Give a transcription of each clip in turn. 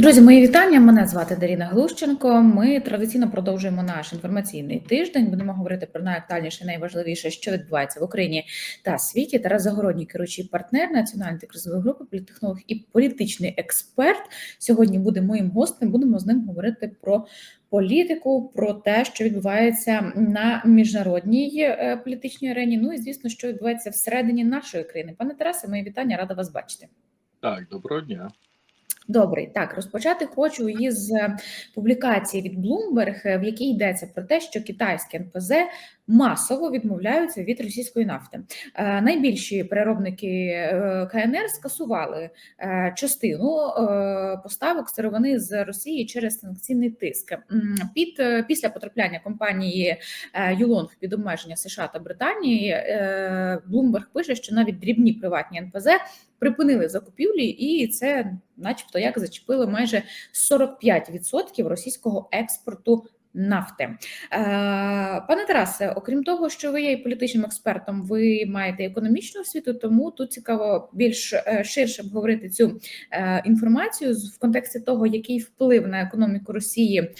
Друзі, мої вітання. Мене звати Даріна Глущенко. Ми традиційно продовжуємо наш інформаційний тиждень. Будемо говорити про найактуальніше, найважливіше, що відбувається в Україні та світі. Тарас Загородній, керуючий партнер національної кризової групи, політтехнолог і політичний експерт. Сьогодні буде моїм гостем. Будемо з ним говорити про політику, про те, що відбувається на міжнародній е, політичній арені. Ну і звісно, що відбувається всередині нашої країни. Пане Тарасе, мої вітання, рада вас бачити. Так, доброго дня. Добрий, так розпочати хочу із е, публікації від Bloomberg, е, в якій йдеться про те, що китайське НПЗ масово відмовляються від російської нафти. Е, Найбільші переробники е, КНР скасували е, частину поставок сировини з Росії через санкційний тиск. Під після потрапляння компанії Юлонг під обмеження США та Британії Bloomberg пише, що навіть дрібні приватні НПЗ припинили закупівлі, і це, начебто, як зачепило майже 45% російського експорту. Нафти, Е, пане Тарасе, окрім того, що ви є політичним експертом, ви маєте економічну освіту, тому тут цікаво більш е, ширше обговорити цю е, інформацію в контексті того, який вплив на економіку Росії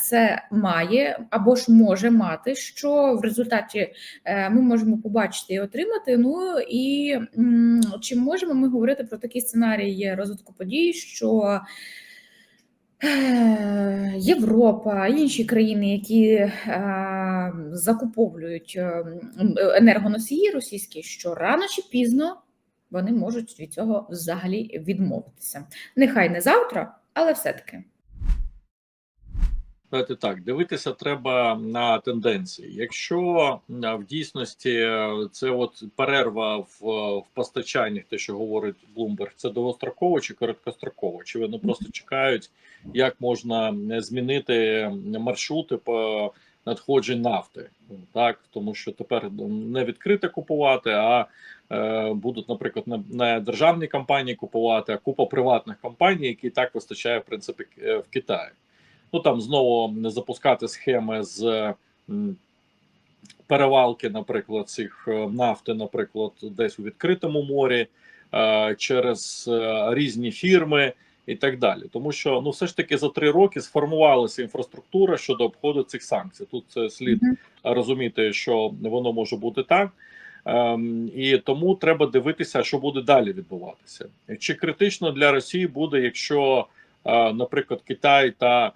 це має або ж може мати, що в результаті ми можемо побачити і отримати. Ну і чи можемо ми говорити про такий сценарій розвитку подій, що Європа, інші країни, які е, закуповують е, енергоносії російські, що рано чи пізно вони можуть від цього взагалі відмовитися. Нехай не завтра, але все-таки. Давайте так, дивитися треба на тенденції. Якщо а, в дійсності е, це от перерва в, в постачанні, те, що говорить Bloomberg, це довгостроково чи короткостроково? Чи вони просто чекають, як можна е, змінити маршрути по надходжень нафти? Так, тому що тепер не відкрите купувати, а е, будуть, наприклад, не, не державні компанії купувати, а купа приватних компаній, які так вистачає в принципі е, в Китаї. Ну там знову не запускати схеми з перевалки, наприклад, цих е, нафти, наприклад, десь у відкритому морі е, через е, різні фірми і так далі. Тому що ну все ж таки за три роки сформувалася інфраструктура щодо обходу цих санкцій. Тут це слід Мгм. розуміти, що воно може бути так. Ем, і тому треба дивитися, що буде далі відбуватися. Чи критично для Росії буде, якщо, е, наприклад, Китай та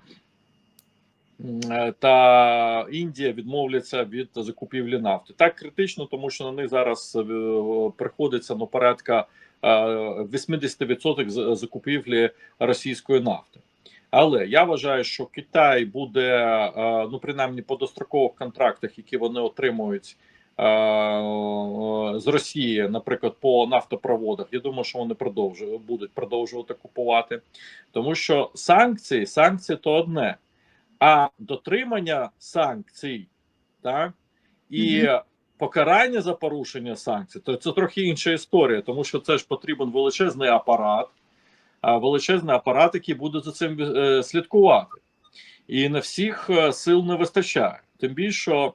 та Індія відмовляться від закупівлі нафти. Так критично, тому що на них зараз е, приходиться ну, порядка е, 80% з- закупівлі російської нафти. Але я вважаю, що Китай буде е, ну принаймні по дострокових контрактах, які вони отримують е, з Росії, наприклад, по нафтопроводах. Я думаю, що вони продовжують будуть продовжувати купувати, тому що санкції, санкції то одне, а дотримання санкцій, так і Мгм. покарання за порушення санкцій, то це трохи інша історія, тому що це ж потрібен величезний апарат, величезний апарат, який буде за цим е, слідкувати. І на всіх е, сил не вистачає. Тим більше,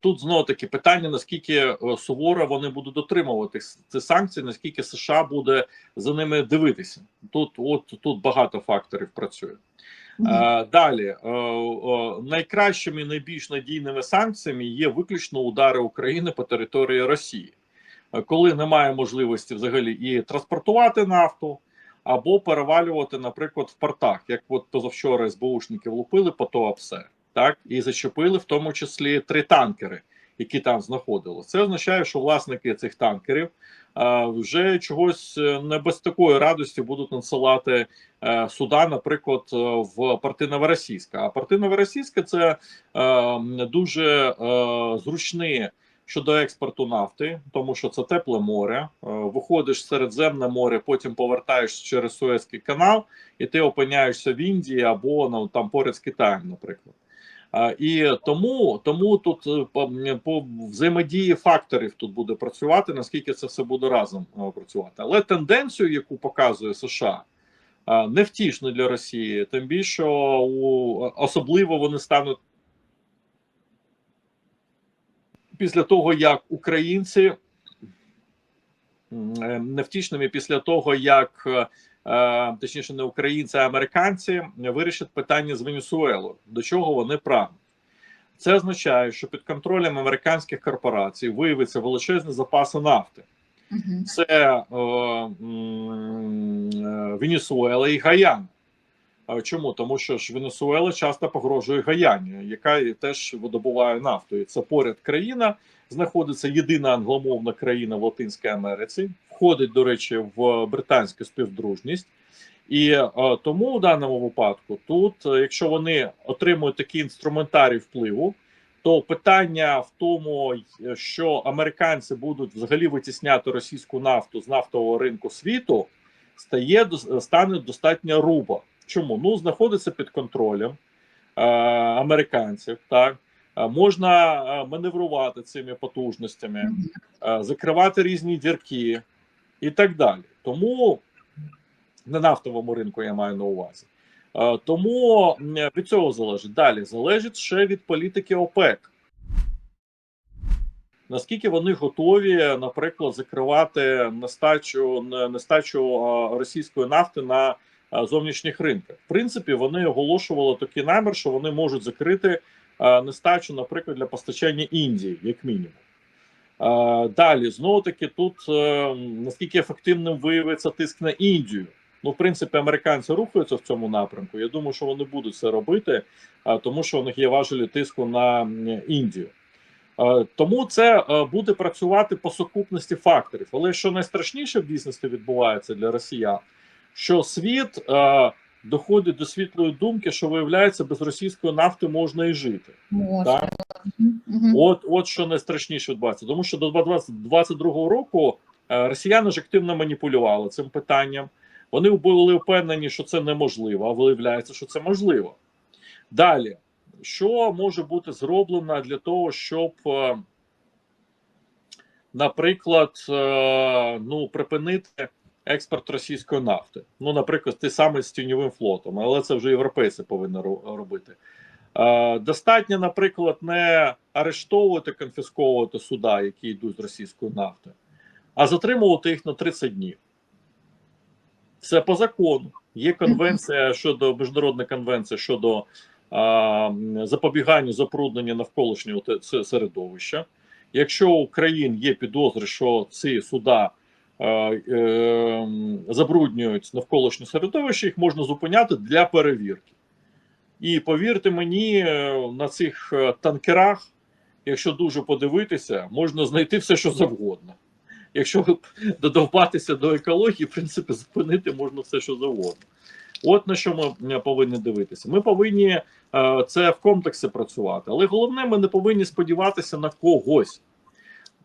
тут знову таки питання: наскільки е, суворо вони будуть дотримувати ці санкції, наскільки США буде за ними дивитися. Тут, от тут багато факторів працює. Е, Далі е, найкращими, найбільш надійними санкціями є виключно удари України по території Росії, Е, коли немає можливості взагалі і транспортувати нафту, або перевалювати, наприклад, в портах, як от позавчора СБУшники влупили по ТОАПСЕ, так? І зачепили в тому числі три танкери, які там знаходилися. Це означає, що власники цих танкерів вже чогось е, не без такої радості будуть надсилати е, суда, наприклад, е, в порти Новоросійська. А порти Новоросійська це е, дуже е, зручні щодо експорту нафти, тому що це тепле море. Е, виходиш в Середземне море, потім повертаєшся через Суезький канал, і ти опиняєшся в Індії або ну, там поряд з Китаєм, наприклад. І тому тому тут е, по, по взаємодії факторів тут буде працювати, наскільки це все буде разом е, працювати. Але тенденцію, яку показує США, невтішно для Росії, тим більше у, особливо вони стануть після того, як українці е, невтішними після того, як точніше, не українці, а американці вирішать питання з Венесуелою, до чого вони прагнуть. Це означає, що під контролем американських корпорацій виявиться величезні запаси нафти. Це е, е, Венесуела і Гаяна. А Чому? Тому що ж Венесуела часто погрожує Гаяні, яка теж видобуває нафту. І це поряд країна, знаходиться єдина англомовна країна в Латинській Америці, входить, до речі, в британську співдружність. І е, тому в даному випадку, тут, е, якщо вони отримують такий інструментарій впливу, то питання в тому, е, що американці будуть взагалі витісняти російську нафту з нафтового ринку світу, стає стане достатньо руба. Чому? Ну, знаходиться під контролем е, американців, так Е, можна е, маневрувати цими потужностями, е, закривати різні дірки і так далі. Тому на нафтовому ринку я маю на увазі. Е, Тому від цього залежить. Далі залежить ще від політики ОПЕК. Наскільки вони готові, наприклад, закривати нестачу, нестачу е, російської нафти на е, зовнішніх ринках? В принципі, вони оголошували такий намір, що вони можуть закрити нестачу, наприклад, для постачання Індії, як мінімум. Е, Далі знову таки тут е, наскільки ефективним виявиться тиск на Індію. Ну, в принципі, американці рухаються в цьому напрямку. Я думаю, що вони будуть це робити, тому що у них є важелі тиску на Індію. Е, Тому це е, буде працювати по сукупності факторів. Але що найстрашніше в дійсності відбувається для росіян, що світ е, доходить до світлої думки, що виявляється, без російської нафти можна і жити. Можна. Так? Мгм. От, от що найстрашніше відбувається. Тому що до 2022 року е, росіяни ж активно маніпулювали цим питанням. Вони були впевнені, що це неможливо, а виявляється, що це можливо. Далі, що може бути зроблено для того, щоб, е, наприклад, е, ну, припинити експорт російської нафти? Ну, наприклад, ти саме з тіньовим флотом, але це вже європейці повинні робити. Достатньо, наприклад, не арештовувати, конфісковувати суда, які йдуть з російської нафти, а затримувати їх на 30 днів. Це по закону. Є конвенція щодо міжнародна конвенція щодо а, запобігання забруднення навколишнього середовища. Якщо у країн є підозри, що ці суда забруднюють навколишнє середовище, їх можна зупиняти для перевірки. І повірте мені, е, на цих е, танкерах, якщо дуже подивитися, можна знайти все, що завгодно. Якщо додовбатися до екології, в принципі, зупинити можна все, що завгодно. От на що ми е, повинні дивитися. Ми повинні це в комплексі працювати, але головне, ми не повинні сподіватися на когось.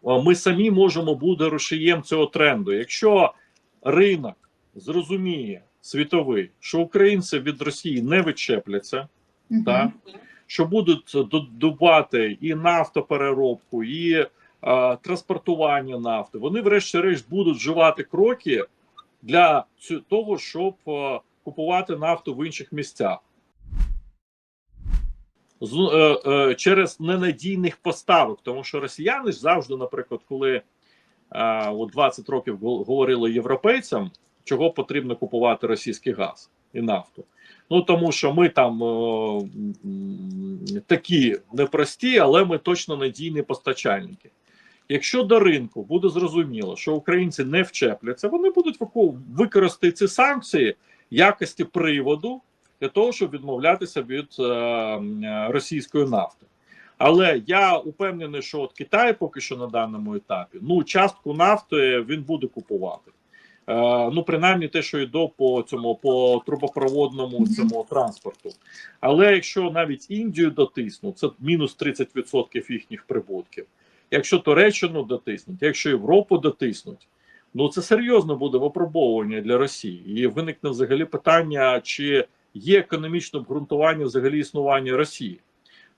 Ми самі можемо бути рушієм цього тренду. Якщо ринок зрозуміє світовий, що українці від Росії не відчепляться, Мгм. так, що будуть ду- і нафтопереробку, і е, транспортування нафти, вони, врешті-решт, будуть вживати кроки для того, щоб е, купувати нафту в інших місцях. Е, е, через ненадійних поставок, тому що росіяни ж завжди, наприклад, коли е, от 20 років говорили європейцям, чого потрібно купувати російський газ і нафту. Ну тому що ми там е, такі непрості, але ми точно надійні постачальники. Якщо до ринку буде зрозуміло, що українці не вчепляться, вони будуть використати ці санкції якості приводу для того, щоб відмовлятися від е, російської нафти. Але я упевнений, що от Китай поки що на даному етапі ну частку нафти він буде купувати. Е, ну, принаймні, те, що йде по цьому по трубопроводному цьому транспорту. Але якщо навіть Індію дотиснуть, це мінус 30% їхніх прибутків. Якщо Туреччину дотиснуть, якщо Європу дотиснуть, ну це серйозно буде випробовування для Росії. І виникне взагалі питання, чи є економічне обґрунтування взагалі існування Росії.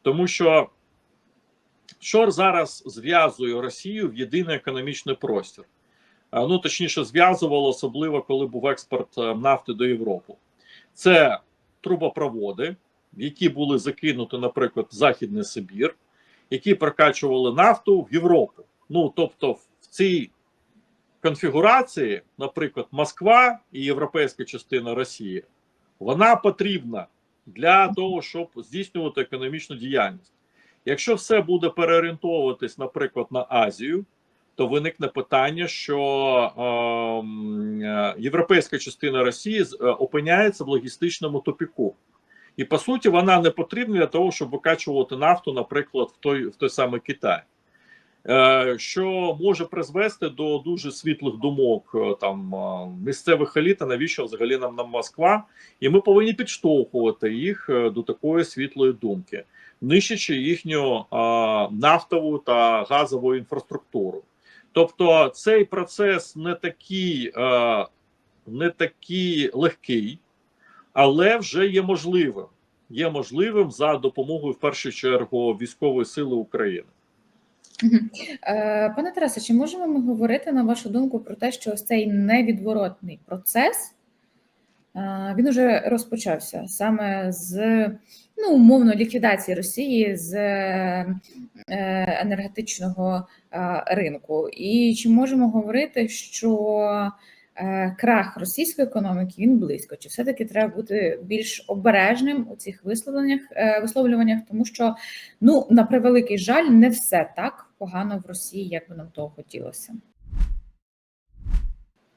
Тому що що зараз зв'язує Росію в єдиний економічний простір? Ну, точніше, зв'язувало, особливо коли був експорт е, нафти до Європи. Це трубопроводи, які були закинуті, наприклад, в Західний Сибір, які прокачували нафту в Європу. Ну, тобто, в цій конфігурації, наприклад, Москва і європейська частина Росії, вона потрібна для того, щоб здійснювати економічну діяльність. Якщо все буде переорієнтовуватись, наприклад, на Азію, то виникне питання, що ем, е, європейська частина Росії е, опиняється в логістичному тупіку. І по суті, вона не потрібна для того, щоб викачувати нафту, наприклад, в той, в той самий Китай. Е, що може призвести до дуже світлих думок е, там е, місцевих еліт, а навіщо взагалі нам, нам Москва, і ми повинні підштовхувати їх до такої світлої думки, нищачи їхню е, нафтову та газову інфраструктуру. Тобто цей процес не такий, е, не такий легкий, але вже є можливим. Є можливим за допомогою в першу чергу військової сили України. Е, Пане Тарасе, чи можемо ми говорити на вашу думку про те, що ось цей невідворотний процес е, він уже розпочався саме з ну, умовно ліквідації Росії з е, енергетичного ринку? І чи можемо говорити, що крах російської економіки він близько? Чи все-таки треба бути більш обережним у цих висловленнях висловлюваннях, тому що Ну, на превеликий жаль, не все так погано в Росії, як би нам того хотілося.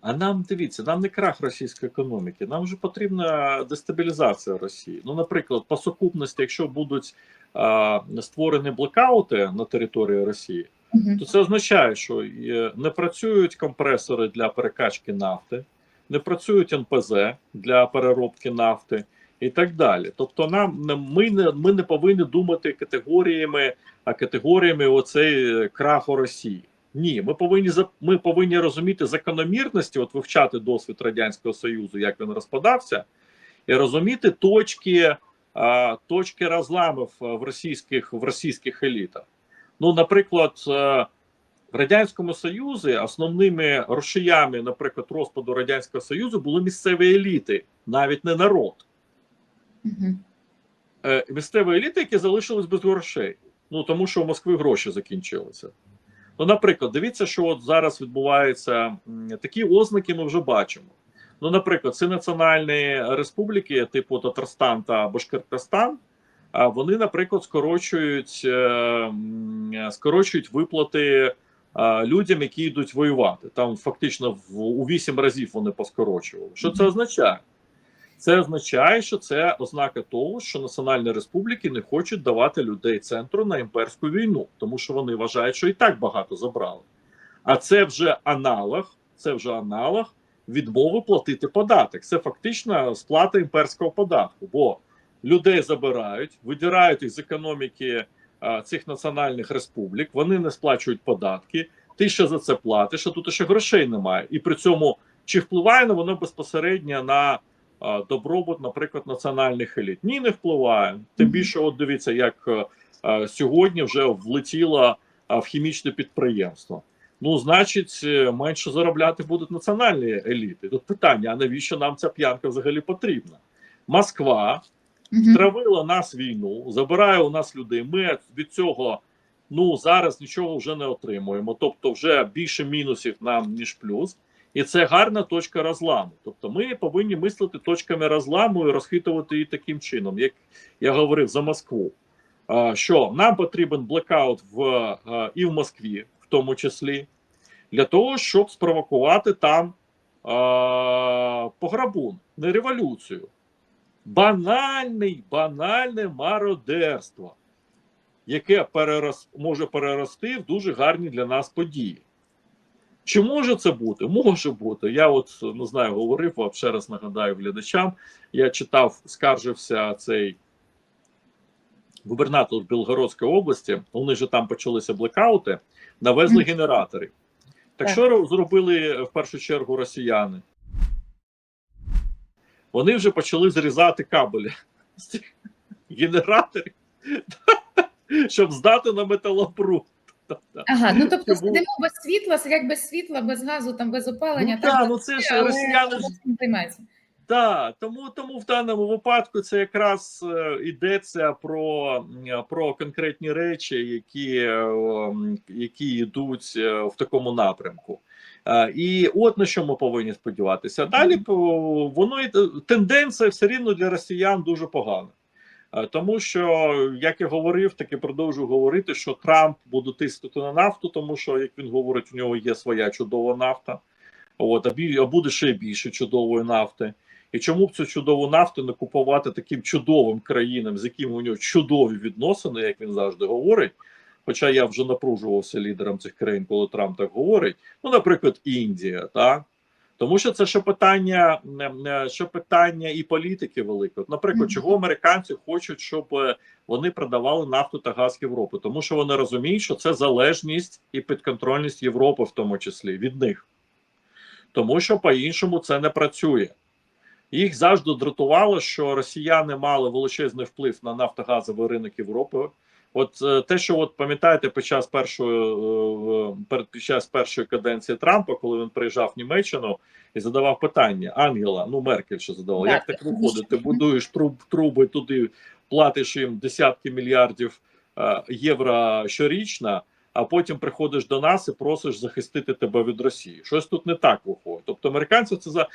А нам дивіться, нам не крах російської економіки, нам вже потрібна дестабілізація Росії. Ну, наприклад, по сукупності, якщо будуть а, створені блекаути на території Росії, Мгм. то це означає, що е, не працюють компресори для перекачки нафти, не працюють НПЗ для переробки нафти і так далі. Тобто, нам ми не ми не повинні думати категоріями, а категоріями оцей е, краху Росії. Ні, ми повинні ми повинні розуміти закономірності, от вивчати досвід радянського союзу, як він розпадався, і розуміти точки, точки розламів в російських в російських елітах. Ну, наприклад, е, в радянському союзі основними рушіями, наприклад, розпаду радянського союзу були місцеві еліти, навіть не народ. Мгм. Е, Місцеві еліти, які залишились без грошей. Ну тому що у Москви гроші закінчилися. Ну, наприклад, дивіться, що от зараз відбувається такі ознаки. Ми вже бачимо. Ну, наприклад, ці національні республіки, типу Татарстан та Башкортостан, а вони, наприклад, скорочують, е, скорочують виплати людям, які йдуть воювати. Там фактично в у вісім разів вони поскорочували. Що це означає? Це означає, що це ознака того, що національні республіки не хочуть давати людей центру на імперську війну, тому що вони вважають, що і так багато забрали. А це вже аналог, це вже аналог відмови платити податок. Це фактично сплата імперського податку, бо людей забирають, видирають їх з економіки а, цих національних республік, вони не сплачують податки. Ти ще за це платиш, а тут ще грошей немає. І при цьому чи впливає на воно безпосередньо на добробут, наприклад, національних еліт? Ні, не впливає. Тим більше, от дивіться, як е, е, сьогодні вже влетіло в хімічне підприємство. Ну, значить, е, менше заробляти будуть національні еліти. Тут питання: а навіщо нам ця п'янка взагалі потрібна? Москва Мгм. травила нас війну, забирає у нас людей. Ми від цього ну зараз нічого вже не отримуємо. Тобто, вже більше мінусів нам ніж плюс, і це гарна точка розламу. Тобто, ми повинні мислити точками розламу і розхитувати її таким чином, як я говорив за Москву. Що нам потрібен блекаут в і в Москві, в тому числі, для того, щоб спровокувати там пограбун, не революцію банальний, банальне мародерство, яке перерос, може перерости в дуже гарні для нас події. Чи може це бути? Може бути. Я от не знаю, говорив вам ще раз нагадаю глядачам. Я читав, скаржився цей губернатор Білгородської області. Вони ж там почалися блекаути, навезли генератори. Так, що зробили в першу чергу росіяни? Вони вже почали зрізати кабелі з цих генераторів, щоб здати на металопруд. Ага, ну тобто був- сидимо без світла, сидять без світла, без газу, там без опалення. Ну, так, та, ну це ж росіяни ж хто? Так, тому, тому в даному випадку це якраз е, йдеться про, про конкретні речі, які, е, які йдуть е, в такому напрямку. І от на що ми повинні сподіватися. Далі воно тенденція все рівно для росіян дуже погана. Е, Тому що, як я говорив, так і продовжую говорити, що Трамп буде тиснути на нафту, тому що, як він говорить, у нього є своя чудова нафта. От, а, буде ще більше чудової нафти. І чому б цю чудову нафту не купувати таким чудовим країнам, з якими у нього чудові відносини, як він завжди говорить. Хоча я вже напружувався лідером цих країн, коли Трамп так говорить. Ну, наприклад, Індія, так? Тому що це ще питання, е, ще питання і політики велике. Наприклад, чого американці хочуть, щоб е, вони продавали нафту та газ Європи, тому що вони розуміють, що це залежність і підконтрольність Європи, в тому числі від них, тому що по-іншому це не працює. Їх завжди дратувало, що росіяни мали величезний вплив на нафтогазовий ринок Європи. От е, те, що от пам'ятаєте, під час першої е, перед під час першої каденції Трампа, коли він приїжджав в Німеччину і задавав питання Ангела, ну Меркель що задавала, як так виходить? Ти будуєш труб труби туди, платиш їм десятки мільярдів е, євро щорічно, а потім приходиш до нас і просиш захистити тебе від Росії. Щось тут не так виходить. Тобто американці це за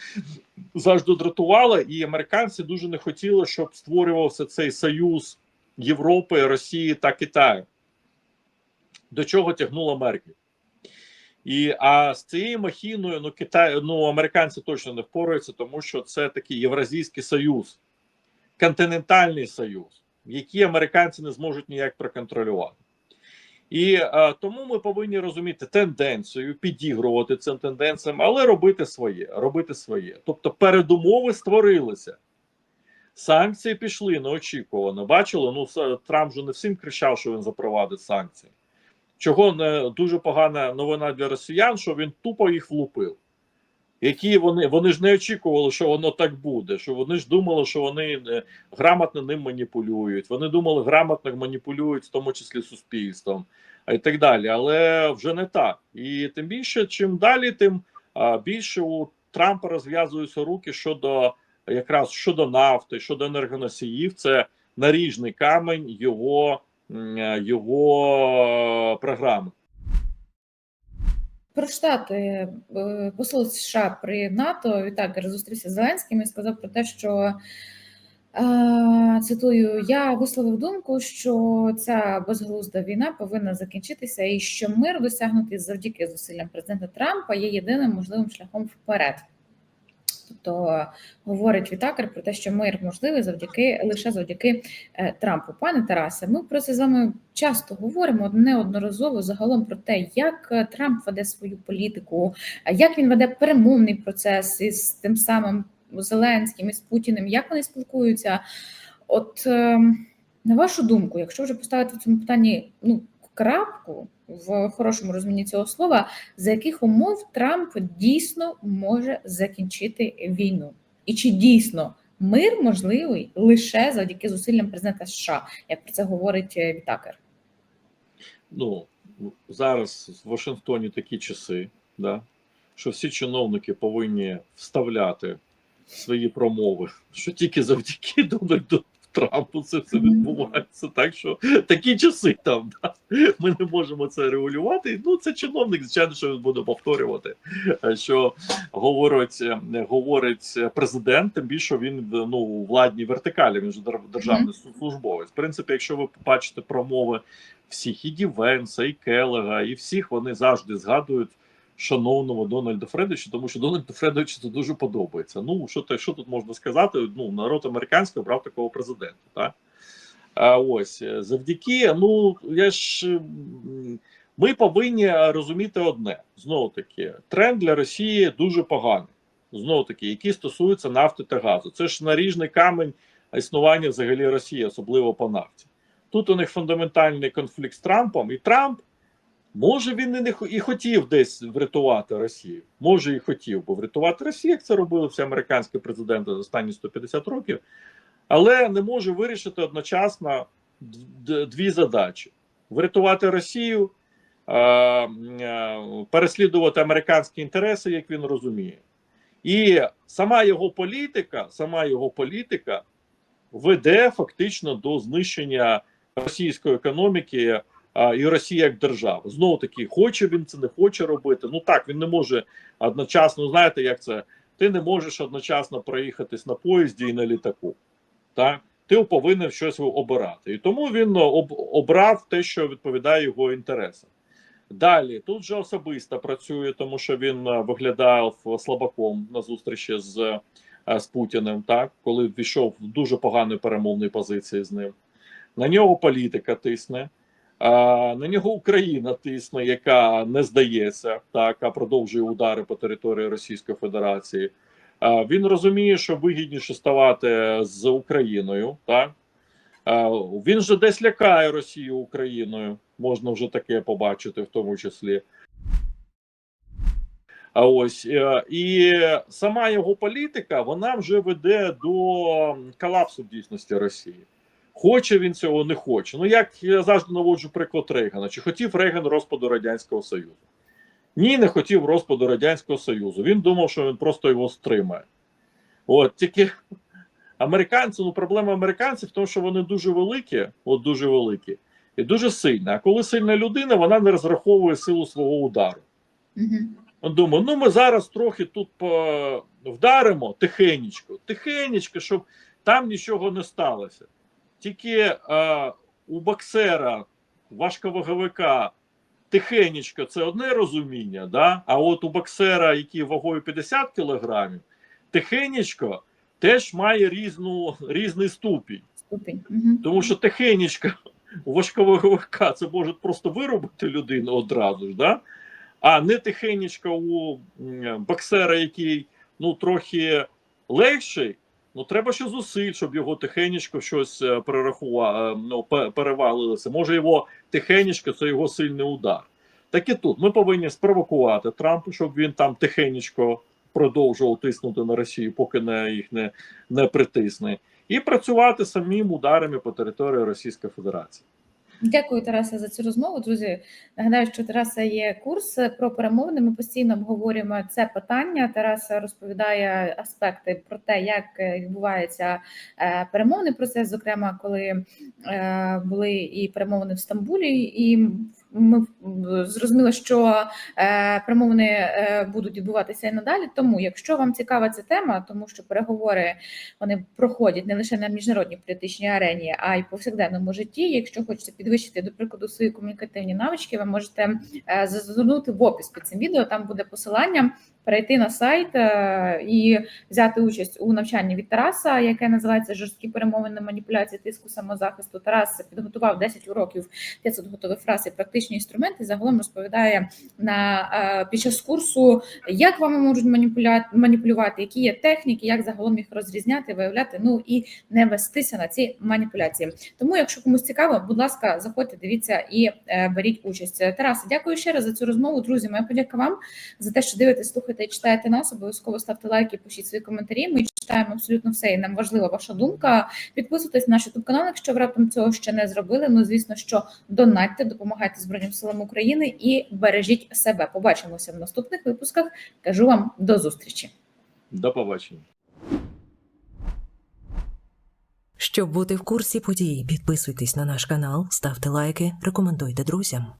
завжди дратувало, і американці дуже не хотіли, щоб створювався цей союз Європи, Росії та Китаю. До чого тягнула Меркель. І а з цією махіною ну Китай, ну американці точно не впораються, тому що це такий Євразійський союз, континентальний союз, який американці не зможуть ніяк проконтролювати. І е, тому ми повинні розуміти тенденцію, підігрувати цим тенденціям, але робити своє. Робити своє. Тобто передумови створилися. Санкції пішли неочікувано. Бачили, ну Трамп же не всім кричав, що він запровадить санкції. Чого не дуже погана новина для росіян, що він тупо їх влупив. Які вони вони ж не очікували, що воно так буде. Що вони ж думали, що вони е, грамотно ним маніпулюють. Вони думали, грамотно маніпулюють, в тому числі суспільством, і так далі. Але вже не так. І тим більше, чим далі, тим більше у Трампа розв'язуються руки щодо якраз щодо нафти, щодо енергоносіїв. Це наріжний камень його, е, його програми. Про штати е, посол США при НАТО Вітакер зустрівся з Зеленським і сказав про те, що е, цитую: я висловив думку, що ця безглузда війна повинна закінчитися, і що мир досягнутий завдяки зусиллям президента Трампа є єдиним можливим шляхом вперед. Тобто говорить Вітакер про те, що мир можливий завдяки лише завдяки е, Трампу. Пане Тарасе, ми про це з вами часто говоримо неодноразово загалом про те, як е, Трамп веде свою політику, а як він веде перемовний процес із тим самим Зеленським із Путіним, як вони спілкуються. От е, на вашу думку, якщо вже поставити в цьому питанні ну крапку в хорошому розумінні цього слова, за яких умов Трамп дійсно може закінчити війну, і чи дійсно мир можливий лише завдяки зусиллям президента США, як про це говорить е, Вітакер? ну зараз в Вашингтоні такі часи, да, що всі чиновники повинні вставляти свої промови, що тільки завдяки Дональду Трампу це все відбувається. Так що такі часи там да, ми не можемо це регулювати. Ну це чиновник, звичайно, що він буде повторювати, е, що говорить, е, говорить президент, тим більше він в, ну у владній вертикалі. Він же дер- державний службовець. В принципі, якщо ви побачите промови всіх і Дівенса, і Келега, і всіх вони завжди згадують шановного Дональда Фредовича, тому що Дональду Фредовичу це дуже подобається. Ну що те, що тут можна сказати? Ну народ американський обрав такого президента. Так? А ось е, завдяки, ну я ж ми повинні розуміти одне: знову таки, тренд для Росії дуже поганий. Знову таки, який стосується нафти та газу. Це ж наріжний камень існування взагалі Росії, особливо по нафті. Тут у них фундаментальний конфлікт з Трампом, і Трамп може він і не і хотів десь врятувати Росію. Може і хотів, бо врятувати Росію, як це робили всі американські президенти за останні 150 років, але не може вирішити одночасно дві задачі: врятувати Росію, переслідувати американські інтереси, як він розуміє. І сама його політика, сама його політика веде фактично до знищення російської економіки і Росія як держава. Знову таки, хоче він це, не хоче робити. Ну так, він не може одночасно, знаєте, як це? Ти не можеш одночасно проїхатись на поїзді і на літаку. Так? Ти повинен щось обирати. І тому він об, обрав те, що відповідає його інтересам. Далі тут же особисто працює, тому що він е, виглядав слабаком на зустрічі з, е, з Путіним, так коли війшов в дуже поганої перемовної позиції з ним. На нього політика тисне, на нього Україна тисне, яка не здається, так а продовжує удари по території Російської Федерації. Він розуміє, що вигідніше ставати з Україною, так він же десь лякає Росію Україною. Можна вже таке побачити, в тому числі. А ось е, і сама його політика вона вже веде до колапсу дійсності Росії. Хоче він цього, не хоче. Ну як я завжди наводжу приклад Рейгана. Чи хотів Рейган розпаду Радянського Союзу? Ні, не хотів розпаду Радянського Союзу. Він думав, що він просто його стримає. От тільки американці, ну проблема американців в тому, що вони дуже великі, от дуже великі, і дуже сильні. А коли сильна людина, вона не розраховує силу свого удару. Угу. Думаю, ну ми зараз трохи тут по... вдаримо тихенечко, тихенечко, щоб там нічого не сталося. Тільки е, у боксера, важковаговика, тихенечко це одне розуміння, да? а от у боксера, який вагою 50 кілограмів, тихенечко теж має різну, різний ступінь. Ступінь. Угу. Тому що тихенечко у важковаговика це може просто виробити людину одразу ж, да? а не тихенечко у боксера, який ну трохи легший. Ну, треба ще зусиль, щоб його тихенечко щось е, перерахувало, ну, перевалилося. Може, його тихенечко це його сильний удар. Так і тут ми повинні спровокувати Трампа, щоб він там тихенечко продовжував тиснути на Росію, поки не їх не, не притисне, і працювати самим ударами по території Російської Федерації. Дякую, Тараса, за цю розмову. Друзі, нагадаю, що Тараса є курс про перемовини. Ми постійно обговорюємо це питання. Тараса розповідає аспекти про те, як відбувається е, перемовний процес, зокрема, коли е, були і перемовини в Стамбулі, і ми зрозуміли, що е, перемовини е, будуть відбуватися і надалі. Тому, якщо вам цікава ця тема, тому що переговори вони проходять не лише на міжнародній політичній арені, а й повсякденному житті. Якщо хочете підвищити, до прикладу, свої комунікативні навички, ви можете е, зазирнути в опис під цим відео. Там буде посилання. Перейти на сайт е, і взяти участь у навчанні від Тараса, яке називається жорсткі перемовини маніпуляції тиску самозахисту. Тарас підготував 10 уроків 500 готових фраз і практичні інструменти. Загалом розповідає на е, під час курсу, як вами можуть маніпулювати, які є техніки, як загалом їх розрізняти, виявляти. Ну і не вестися на ці маніпуляції. Тому, якщо комусь цікаво, будь ласка, заходьте, дивіться і е, беріть участь. Тарас, дякую ще раз за цю розмову. Друзі, моя подяка вам за те, що дивитесь, слухаєте і читаєте нас. Обов'язково ставте лайки, пишіть свої коментарі. Ми читаємо абсолютно все, і нам важлива ваша думка. Підписуйтесь на наш youtube канал, якщо ви раптом цього ще не зробили. Ну звісно, що донатьте, допомагайте Збройним силам України і бережіть себе. Побачимося в наступних випусках. Кажу вам до зустрічі. До побачення. Щоб бути в курсі подій, підписуйтесь на наш канал, ставте лайки, рекомендуйте друзям.